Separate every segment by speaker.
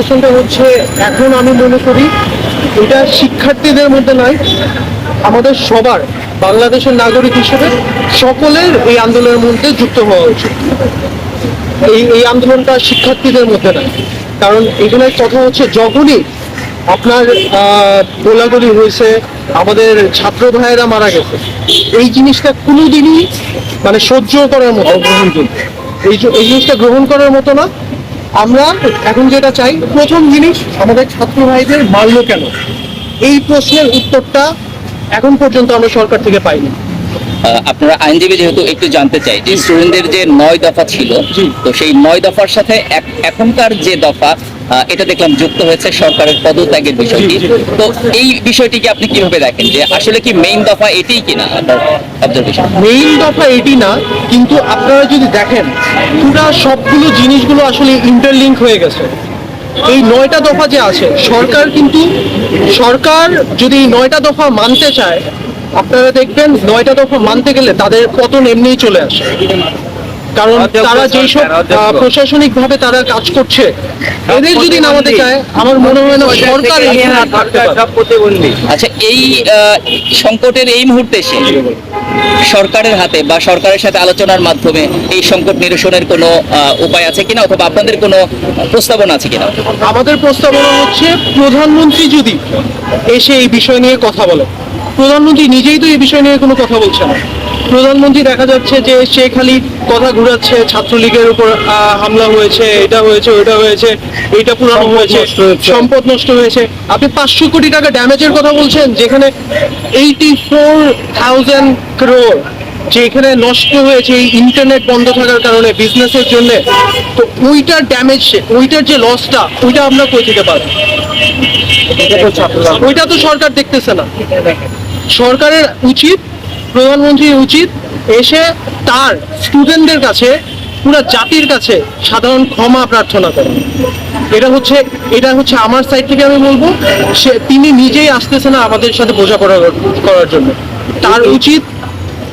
Speaker 1: প্রশ্নটা হচ্ছে, এখন আমি মনে করি এটা শিক্ষার্থীদের মধ্যে নয়, আমাদের সবার, বাংলাদেশের নাগরিক হিসেবে সকলের এই আন্দোলনের মধ্যে যুক্ত হওয়া উচিত। এই এই আন্দোলনটা শিক্ষার্থীদের মধ্যে নয়। কারণ এখানে কথা হচ্ছে যখনই আপনার গোলাগুলি হয়েছে, আমাদের ছাত্র ভাইয়েরা মারা গেছে, এই জিনিসটা কোনোদিনই মানে সহ্য করার মতো এই জিনিসটা গ্রহণ করার মতো না। আমরা এখন যেটা চাই প্রথম জিনিস আমাদের ছাত্র ভাইদের মারলো কেন এই প্রশ্নের উত্তরটা এখন পর্যন্ত আমরা সরকার থেকে পাইনি
Speaker 2: আপনারা আইনজীবী যেহেতু একটু জানতে চাই যে স্টুডেন্টদের যে নয় দফা ছিল। তো সেই নয় দফার সাথে এখনকার যে দফা এটা দেখলাম যুক্ত হয়েছে সরকারের পদত্যাগের বিষয়টি। তো এই বিষয়টিকে আপনি কীভাবে দেখেন যে আসলে কি মেইন দফা এটাই কিনা আপনার অবজারভেশন
Speaker 1: মেইন দফা এটি না কিন্তু আপনারা যদি দেখেন পুরা সবগুলো জিনিসগুলো আসলে ইন্টারলিঙ্ক হয়ে গেছে। এই নয়টা দফা যে আছে সরকার কিন্তু সরকার যদি এই নয়টা দফা মানতে চায় আপনারা দেখবেন নয়টা দফা মানতে গেলে তাদের পতন এমনিই চলে আসে। কারণ তারা যেসব প্রশাসনিক ভাবে তারা কাজ করছে এদের যদি নামাতে চায় আমার মনে হয় না সরকার।
Speaker 2: আচ্ছা এই সংকটের এই মুহূর্তে এসে সরকারের হাতে বা সরকারের সাথে আলোচনার মাধ্যমে এই সংকট নিরসনের কোনো আহ, উপায় আছে কিনা অথবা আপনাদের কোনো প্রস্তাবনা আছে কিনা?
Speaker 1: আমাদের প্রস্তাবনা হচ্ছে প্রধানমন্ত্রী যদি এসে এই বিষয় নিয়ে কথা বলে প্রধানমন্ত্রী নিজেই তো এই বিষয় নিয়ে কোনো কথা বলছে না। প্রধানমন্ত্রী দেখা যাচ্ছে যে সে খালি কথা ঘুরাচ্ছে ছাত্রলীগের উপর হামলা হয়েছে এটা হয়েছে ওইটা হয়েছে এইটা পুরানো হয়েছে সম্পদ নষ্ট হয়েছে। আপনি পাঁচশো কোটি টাকা ড্যামেজের কথা বলছেন যেখানে এইটি ফোর থাউজেন্ড ক্রোর যেখানে নষ্ট হয়েছে এই ইন্টারনেট বন্ধ থাকার কারণে বিজনেসের জন্য তো ওইটার ড্যামেজ ওইটার যে লসটা ওইটা আমরা কই থেকে পাবো ওইটা তো সরকার দেখতেছে না। সরকারের উচিত প্রধানমন্ত্রীর উচিত এসে তার স্টুডেন্টদের কাছে, পুরো জাতির কাছে সাধারণ ক্ষমা প্রার্থনা করেন এটা হচ্ছে এটা হচ্ছে আমার সাইড থেকে আমি বলব, সে, তিনি নিজেই আসতেছে না আমাদের সাথে বোঝাপড়া করার জন্য। তার উচিত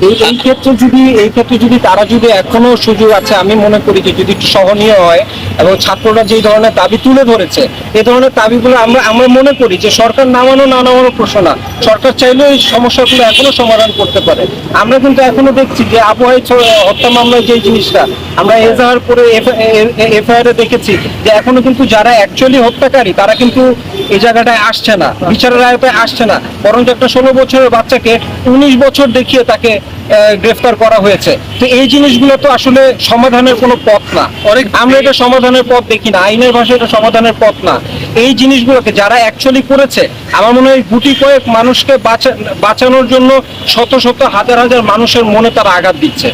Speaker 3: এই এই ক্ষেত্রে যদি এই ক্ষেত্রে যদি তারা যদি এখনও সুযোগ আছে আমি মনে করি যে যদি একটু সহনীয় হয় এবং ছাত্ররা যেই ধরনের দাবি তুলে ধরেছে এই ধরনের দাবিগুলো আমরা আমরা মনে করি যে সরকার নামানো না নামানো প্রশ্ন না। সরকার চাইলেও এই সমস্যাগুলো এখনও সমাধান করতে পারে। আমরা কিন্তু এখনও দেখছি যে আবহাওয়ায় হত্যা মামলায় যে জিনিসটা আমরা এজাহার করে এফআইআর এ দেখেছি যে এখনও কিন্তু যারা অ্যাকচুয়ালি হত্যাকারী তারা কিন্তু এই জায়গাটায় আসছে না বিচারের আয়তায় আসছে না। বরং একটা ষোলো বছরের বাচ্চাকে উনিশ বছর দেখিয়ে তাকে গ্রেফতার করা হয়েছে। তো এই জিনিসগুলো তো আসলে সমাধানের কোনো পথ না। অনেক আমরা এটা সমাধানের পথ দেখি না আইনের ভাষায় এটা সমাধানের পথ না। এই জিনিসগুলোকে যারা অ্যাকচুয়ালি করেছে আমার মনে হয় গুটি কয়েক মানুষকে বাঁচা- বাঁচানোর জন্য শত শত হাজার হাজার মানুষের মনে তারা আঘাত দিচ্ছে।